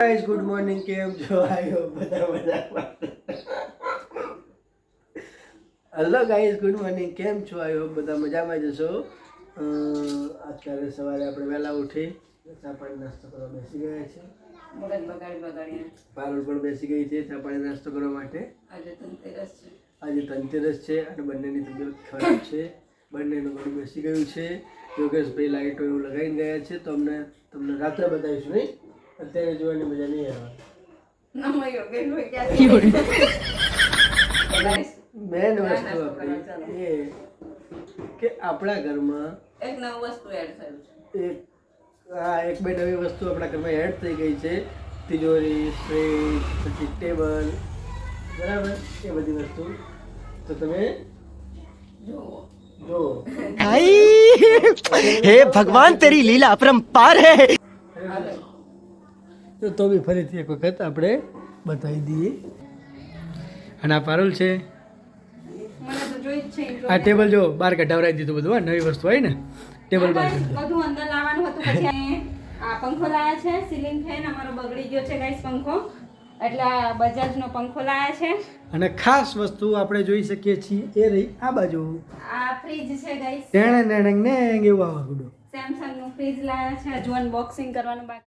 Guys good morning કેમ છો? આયો બધા મજામાં. હેલો ગાઈસ ગુડ મોર્નિંગ કેમ છો? આયો બધા મજામાં જશો અત્યારે સવારે આપણે વહેલા ઉઠી ચા પાણી નાસ્તો કરવા બેસી ગયા છે પારુલ પણ બેસી ગઈ છે ચા પાણી નાસ્તો કરવા માટે. આજે તંતેરસ છે. અને બંનેની તબિયત ખરાબ છે. બંનેનું ઘણું બેસી ગયું છે. યોગેશભાઈ લાઈટો એવું લગાવીને ગયા છે. તો અમને તમને રાત્રે બતાવીશું નહીં? અત્યારે જોવાની મજા નહીં આવે. મેન વસ્તુ આપણી એ કે આપણા ઘરમાં એક નવી વસ્તુ એડ થયું છે. એક હા એક બે નવી વસ્તુ આપણા ઘરમાં એડ થઈ ગઈ છે. તિજોરી ફ્રીજ પછી ટેબલ બરાબર? એ બધી વસ્તુ. તો તમે જુઓ. જો હે ભગવાન તેરી લીલા પરંપાર હે. તો તો બી ફરીથી એક વખત આપણે બતાવી દઈએ. અને આ પારુલ છે? આ ટેબલ જો બહાર કઢાવરાઈ દીધું બધું હા નવી વસ્તુ આવી ને. ટેબલ બહાર બધું અંદર લાવવાનું હતું પછી આ પંખો લાયા છે સીલિંગ ફેન અમારો બગડી ગયો છે ગાઈસ પંખો. એટલે આ બજાજનો પંખો લાયા છે. અને ખાસ વસ્તુ આપણે જોઈ શકીએ છીએ એ રહી આ બાજુ. આ ફ્રીજ છે ગાઈસ ટેણે નેણેંગ ને એવું આવા ગુડો. સેમસંગનું ફ્રીજ લાયા છે હજુ અનબોક્સિંગ કરવાનું બાકી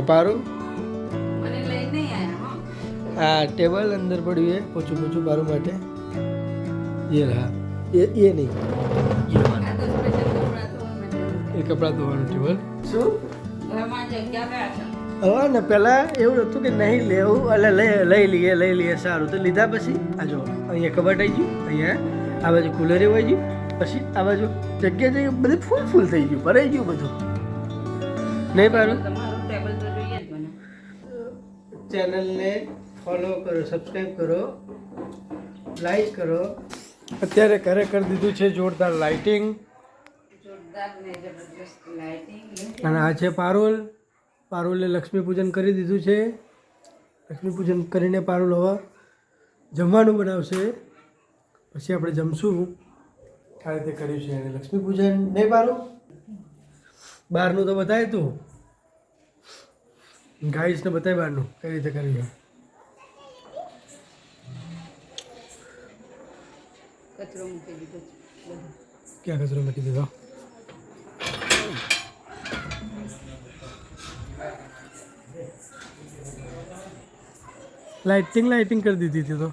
આ પારું? મને લઈ નહીં આયા હો. આ ટેબલ અંદર પડ્યું એ પોચું પોચું મારું માટે. એ રહા. એ એ નહીં. એ કપડાં ધોવાનું ટેબલ. શું? હવે ને પહેલાં એવું હતું કે નહીં લેવું એટલે લઈ લઈ લઈએ લઈ લઈએ સારું. તો લીધા પછી આ જો અહીંયા કબાટ આવી ગયું અહીંયા આ બાજુ કુલર આવી ગયું પછી આ બાજુ જગ્યા જગ્યા બધી ફૂલ ફૂલ થઈ ગયું ભરાઈ ગયું બધું. નહીં પારું? ચેનલને ફોલો કરો સબસ્ક્રાઈબ કરો લાઈક કરો. અત્યારે ઘરે કરી દીધું છે જોરદાર લાઇટિંગ અને આ છે પારુલ. પારુલે લક્ષ્મી પૂજન કરી દીધું છે. લક્ષ્મી પૂજન કરીને પારુલ હવે જમવાનું બનાવશે. પછી આપણે જમશું. આ રીતે કર્યું છે એને લક્ષ્મી પૂજન. નહીં પારું બહારનું તો બતાવ્યું તું. ગાઈસને બતાવી બહારનું કઈ રીતે કરવી કચરો મૂકી દીધો ક્યાં કચરો મૂકી દીધો? લાઇટિંગ લાઇટિંગ કરી દીધી હતી તો.